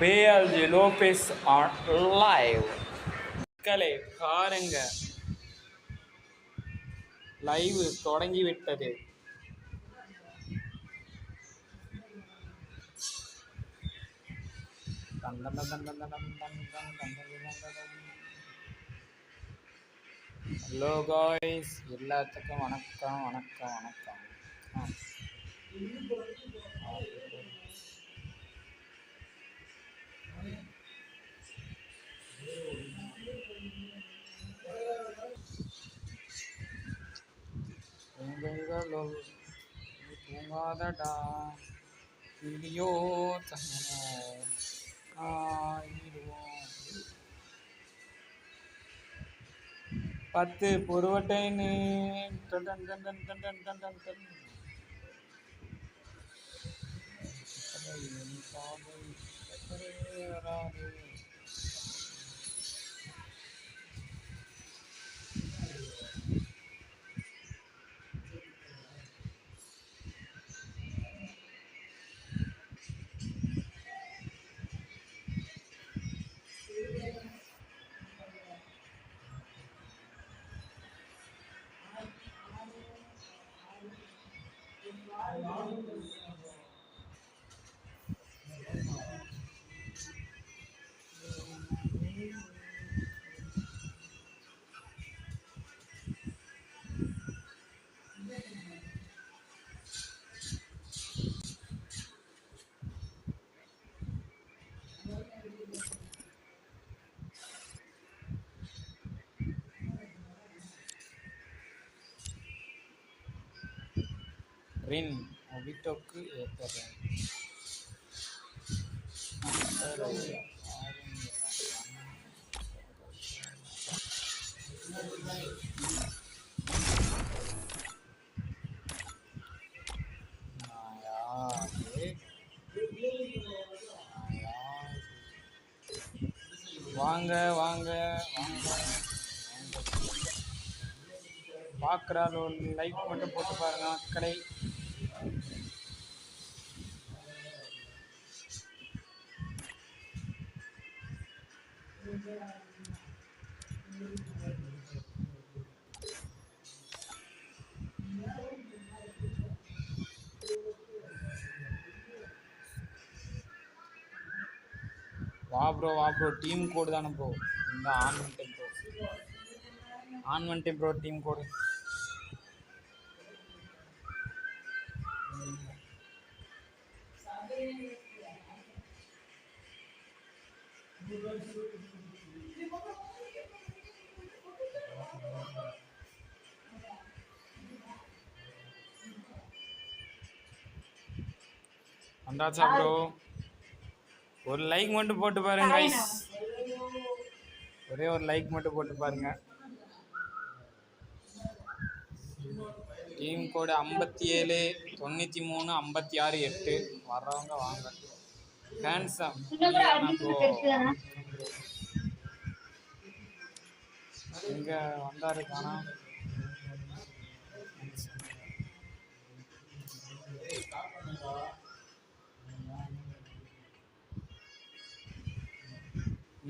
PLG Lopez on live மக்களே பாருங்க. Live தொடங்கிவிட்டது. ஹலோ காய்ஸ் எல்லாத்துக்கும் வணக்கம் வணக்கம் வணக்கம். ஆ. தூங்குதலுள் நீ தூங்காதடா கிளியோ தன்னோ ஆயிடுவோம் பத்து பொருவட்டைன்னு டன் டன் டன் டன் டன் டன் டன் டன் டன். ரின் மொபிட்டோக்கு ஏற்படுறேன் வாங்க வாங்க வாங்க. பார்க்குறாள் ஒரு லைக் மட்டும் போட்டு பாருங்க மக்களை. వా బ్రో వా బ్రో టీమ్ కోడ్ దాని బ్రో. ఇంకా ఆన్ అంటే బ్రో. ఆన్ అంటే బ్రో టీమ్ కోడ్. అందాచా బ్రో. ஒரு லைக் மட்டும் போட்டு பாருங்க guys. ஒரே ஒரு லைக் மட்டும் போட்டு பாருங்க. டீம் கோடு ஐம்பத்தி ஏழு தொண்ணூற்றி மூணு ஐம்பத்தி ஆறு எட்டு வர்றவங்க வாங்க ஹேண்ட்ஸம் இங்க வந்தாரு காணா?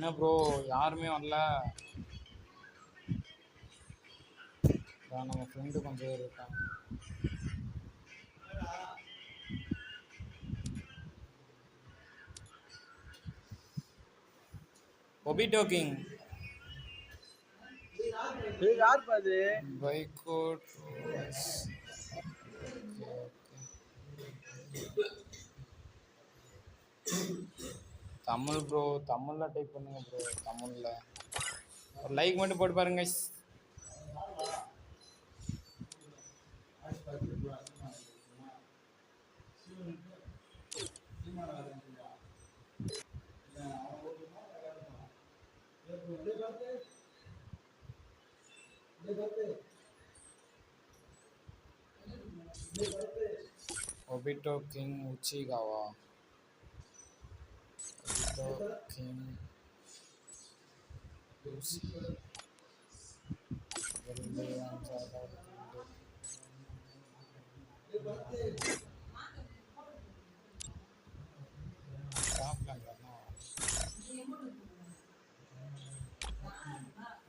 என்ன ப்ரோ யாருமே வரல. நம்ம ஃப்ரெண்டு கொஞ்சம் பேர் இருக்காங்க. ஒபி டோக்கிங் பைக்கோட் Thank you. தமிழ் ப்ரோ தமிழில் டைப் பண்ணுங்க ப்ரோ தமிழில். ஒரு லைக் மட்டும் போட்டு பாருங்க ஒபிட்டோ கிங் உச்சிகாவா can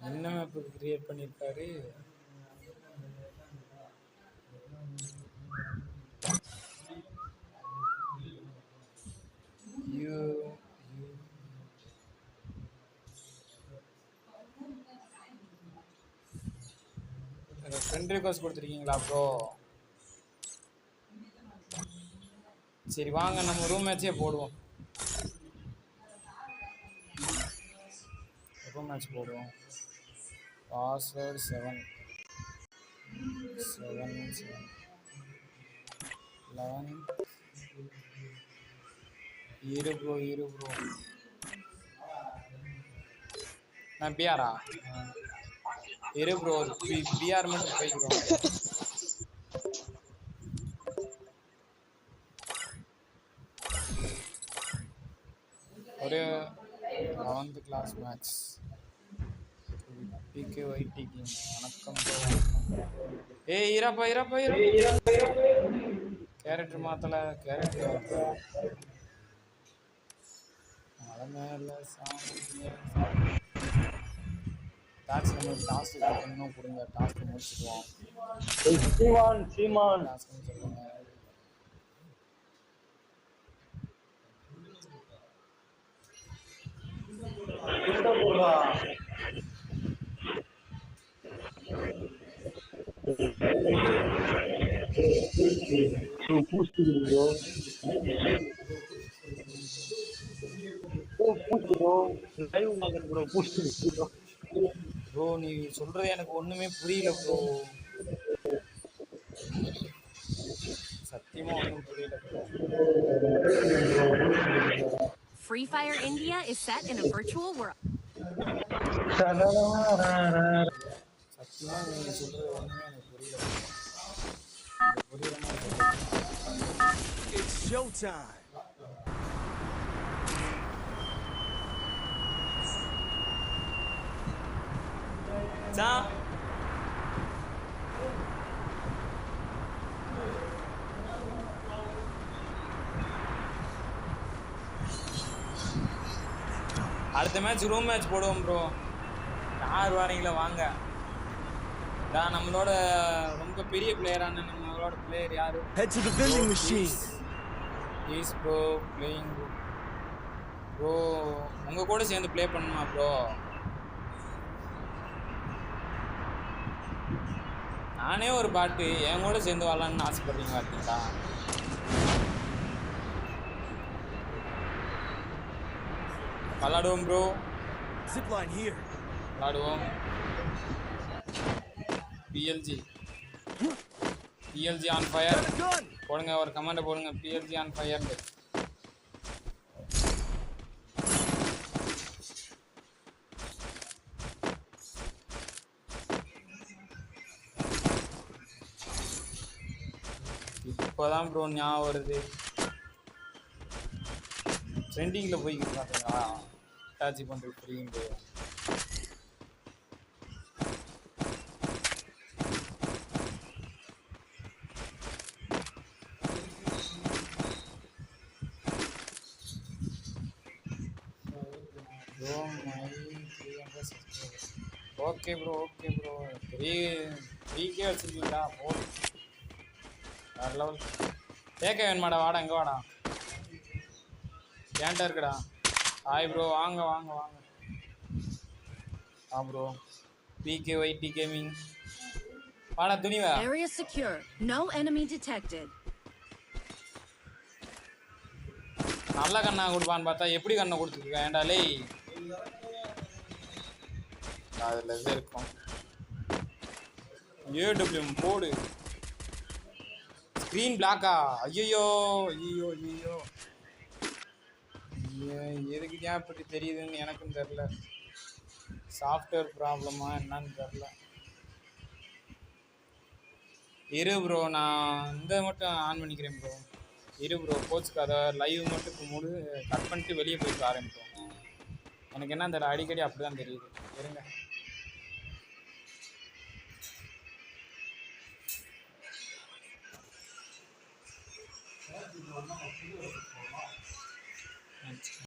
என்ன மேப் கிரியேட் பண்ணிருக்காரு? ஐயோ ஃப்ரெண்ட் ரிக்வஸ்ட் கொடுத்துருக்கீங்களா ப்ரோ சரி வாங்க நம்ம ரூம் மேட்சே போடுவோம். ரூம் மேட்ச் போடுவோம்? Password seven seven seven eleven இரு ப்ரோ இரு ப்ரோ நான் பிஆரா? இரு ப்ரோ பிஆர் மட்டும் போய்க்கிறோம் ஒரு eleventh class match PK YT game வணக்கம் bro, வணக்கம். ஏய் இரப்பா இரப்பா இரப்பா கேரக்டர் மாத்தல கேரக்டர் மாத்தல. மலை மேல சாமி டாஸ்க் நம்ம டாஸ்க் இன்னும் கொடுங்க task முடிச்சிடுவோம் Seeman. Seeman boost bro live மகன் bro boost bro ப்ரோ நீ சொல்றது எனக்கு ஒண்ணுமே புரியல ப்ரோ சத்தியமா ஒன்றும் புரியல bro Free Fire India is set in a virtual world. சத்தியமா நீங்க சொல்றது ஒண்ணுமே எனக்கு புரியல bro. எனக்கு புரியுற மாதிரி சொல்லுங்க. It's showtime. மச்சான் அடுத்த மேட்ச் ரூம் மேட்ச் போடுவோம் ப்ரோ யார் வாரீங்களா வாங்க. நான் நம்மளோட ரொம்ப பெரிய பிளேயரான நம்மளோட பிளேயர் யாரு? To the vending machine. Please bro playing bro உங்கள் கூட சேர்ந்து ப்ளே பண்ணுமா ப்ரோ நானே ஒரு பாட்டு என் கூட சேர்ந்து வரலான்னு ஆசைப்படுறீங்க பார்த்தீங்களா விளாடுவோம் ப்ரோ. விளாடுவோம். PLG PLG on fire. போடுங்க ஒரு கமெண்ட் போடுங்க. பிஎல்ஜி ஆன் ஃபயர் இப்போதான் ப்ரோ ஞாபகம் வருது. ட்ரெண்டிங்கில் போய்க்கிட்டு பார்த்தீங்களா அட்டாச்சி பண்ணுறது புரியுது bro okay bro okay bro three three K வச்சுருக்கீங்களா? போதும் வேறு லெவல் கேட்க வேணுமாடா வாடா இங்கே வாடா. ஏன்டா இருக்குடா. ஹாய் ப்ரோ வாங்க வாங்க வாங்க. ஆ ப்ரோ பிகே ஒய்டி கேமிங் வாடா துணிவா. Area secure. No enemy detected. நல்ல கண்ணா கொடுப்பான்னு பார்த்தா எப்படி கண்ணை கொடுத்துருக்க? ஏன்டா லேய். அதில் இது இருக்கும். ஏடபிள்யூஎம் போடு. க்ரீன் பிளாக்கா ஐயோ ஐயோ ஐயோ எதுக்கு ஏன் இப்படி தெரியுதுன்னு எனக்கும் தெரில சாஃப்ட்வேர் ப்ராப்ளமா என்னன்னு தெரில இரு ப்ரோ நான் இந்த மட்டும் ஆன் பண்ணிக்கிறேன் ப்ரோ இரு ப்ரோ கோச்சுக்கு அதை லைவ் மட்டும் இப்போ முழு கட் பண்ணிட்டு வெளியே போயிட்டு ஆரம்பிப்போம் எனக்கு என்ன அந்த அடிக்கடி அப்படி தான் தெரியுது. இருங்க.